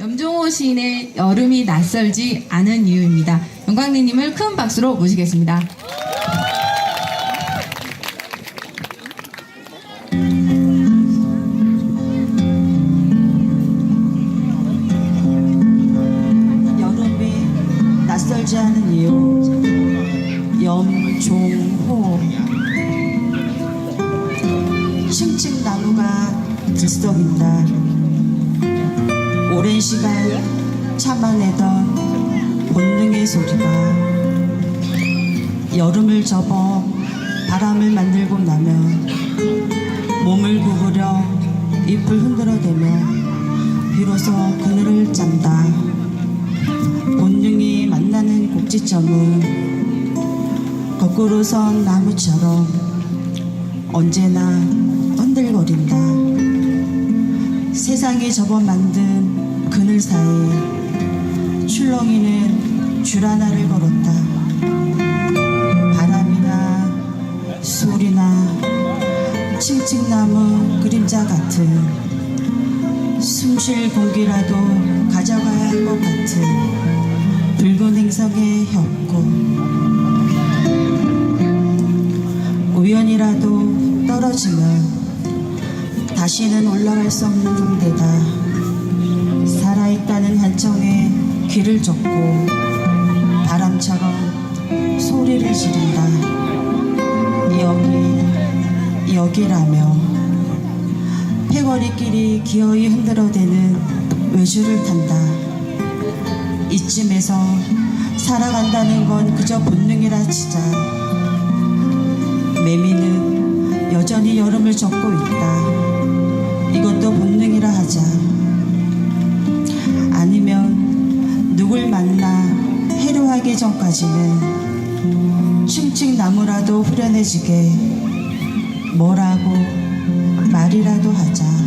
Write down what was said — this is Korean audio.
염종호 시인의 여름이 낯설지 않은 이유입니다. 영광리님을 큰 박수로 모시겠습니다. 낯설지 않은 이유 염종호 층층나무가 들썩인다. 오랜 시간 참아내던 본능의 소리가 여름을 접어 바람을 만들고 나면 몸을 구부려 잎을 흔들어대며 비로소 그늘을 짠다. 본능이 만나는 꼭지점은 거꾸로 선 나무처럼 언제나 흔들거린다. 세상이 접어 만든 그늘 사이에 출렁이는 줄 하나를 걸었다. 바람이나 소리나 층층나무 그림자 같은 숨쉴 공기라도 가져가야 할 것 같은 붉은 행성의 협곡 우연이라도 떨어지면 다시는 올라갈 수 없는 데다 살아있다는 한청에 귀를 젓고 바람처럼 소리를 지른다 여기 여기라며 패거리끼리 기어이 흔들어대는 외주를 탄다. 이쯤에서 살아간다는 건 그저 본능이라 치자. 매미는 여전히 여름을 접고 있다. 이것도 본능이라 하자. 아니면 누굴 만나 해로하기 전까지는 층층 나무라도 후련해지게 뭐라고 말이라도 하자.